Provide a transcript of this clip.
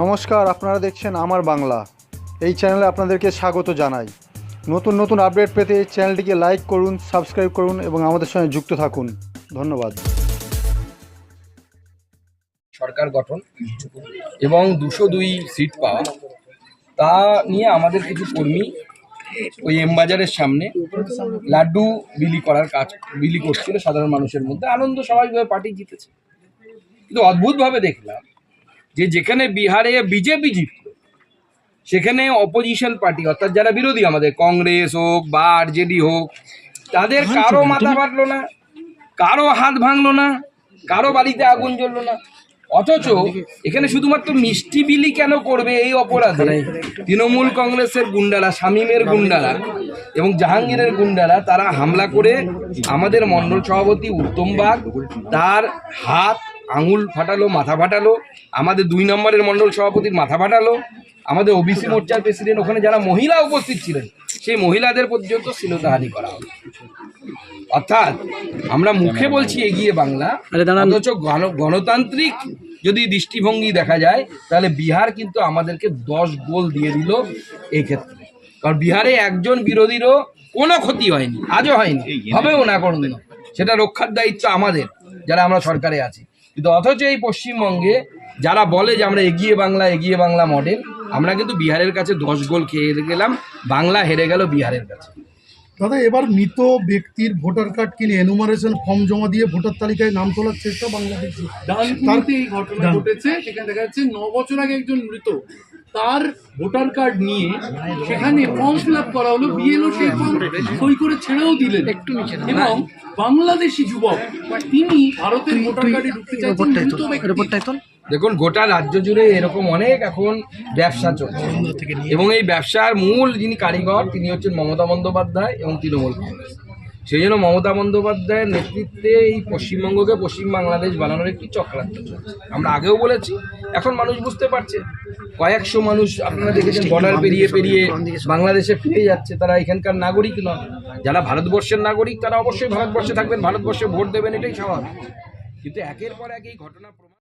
নমস্কার, আপনারা দেখছেন আমার বাংলা। এই চ্যানেলে আপনাদেরকে স্বাগত জানাই। নতুন নতুন আপডেট পেতে এই চ্যানেলটিকে লাইক করুন, সাবস্ক্রাইব করুন এবং আমাদের সঙ্গে যুক্ত থাকুন। ধন্যবাদ। সরকার গঠন এবং দুশো দুই সিট পাওয়া, তা নিয়ে আমাদের কিছু কর্মী ওই এমবাজারের সামনে লাড্ডু বিলি করার কাজ, বিলি করছিল সাধারণ মানুষের মধ্যে। আনন্দ স্বাভাবিকভাবে পার্টি জিতেছে। কিন্তু অদ্ভুতভাবে দেখলাম যে যেখানে বিহারে বিজেপি জিতল সেখানে অপোজিশন পার্টি অর্থাৎ যারা বিরোধী আমাদের কংগ্রেস হোক বা আরজেডি হোক তাদের কারও মাথা ফাটলো না কারও হাত ভাঙলো না কারও বাড়িতে আগুন জ্বললো না। অথচ এখানে শুধুমাত্র মিষ্টি বিলি কেন করবে এই অপরাধে? তৃণমূল কংগ্রেসের গুন্ডারা শামীমের গুন্ডারা এবং জাহাঙ্গীরের গুন্ডারা তারা হামলা করে আমাদের মণ্ডল সভাপতি উত্তম বাগ তার হাত আঙুল ফাটালো মাথা ফাটালো আমাদের দুই নম্বরের মণ্ডল সভাপতির মাথা ফাটালো আমাদের ওবিসি মোর্চার প্রেসিডেন্ট ওখানে যারা মহিলা উপস্থিত ছিলেন সেই মহিলাদের পর্যন্ত শ্লীলতাহানি করা হলো। অর্থাৎ আমরা মুখে বলছি এগিয়ে বাংলা অথচ গণ- গণতান্ত্রিক যদি দৃষ্টিভঙ্গি দেখা যায় তাহলে বিহার কিন্তু আমাদেরকে দশ গোল দিয়ে দিল এই ক্ষেত্রে। কারণ বিহারে একজন বিরোধীরও কোনো ক্ষতি হয়নি আজও হয়নি হবেও না কোনোদিনও। সেটা রক্ষার দায়িত্ব আমাদের যারা আমরা সরকারে আছি। কিন্তু অথচ এই পশ্চিমবঙ্গে যারা বলে যে আমরা এগিয়ে বাংলা এগিয়ে বাংলা মডেল আমরা কিন্তু বিহারের কাছে দশ গোল খেয়ে গেলাম বাংলা হেরে গেল বিহারের কাছে। দাদা এবার মৃত ব্যক্তির ভোটার কার্ড কিনে এনুমারেশন ফর্ম জমা দিয়ে ভোটার তালিকায় নাম তোলার চেষ্টা বাংলাদেশে? ঘটনা ঘটেছে সেখানে দেখা যাচ্ছে ন বছর আগে একজন মৃত। তার ভোটার কার্ড নিয়ে সেখানে ফর্ম ফিল আপ করা হলো বিএলও সেই ফর্ম সই করে ছেড়েও দিলেন। এবং বাংলাদেশি যুবক তিনি ভারতের ভোটার কার্ডে ঢুকতে চাইছেন দেখুন গোটা রাজ্য জুড়ে এরকম অনেক এখন ব্যবসা চলছে। এবং এই ব্যবসার মূল যিনি কারিগর তিনি হচ্ছেন মমতা বন্দ্যোপাধ্যায় এবং তৃণমূল কংগ্রেস। সেই জন্য মমতা বন্দ্যোপাধ্যায়ের নেতৃত্বে এই পশ্চিমবঙ্গকে পশ্চিম বাংলাদেশ বানানোর একটি চক্রান্ত চলছে। আমরা আগেও বলেছি এখন মানুষ বুঝতে পারছে কয়েকশো মানুষ আপনারা দেখেছেন বর্ডার পেরিয়ে পেরিয়ে বাংলাদেশে ফিরে যাচ্ছে। তারা এখানকার নাগরিক নন। যারা ভারতবর্ষের নাগরিক তারা অবশ্যই ভারতবর্ষে থাকবেন ভারতবর্ষে ভোট দেবেন এটাই স্বাভাবিক। কিন্তু একের পর এক এই ঘটনা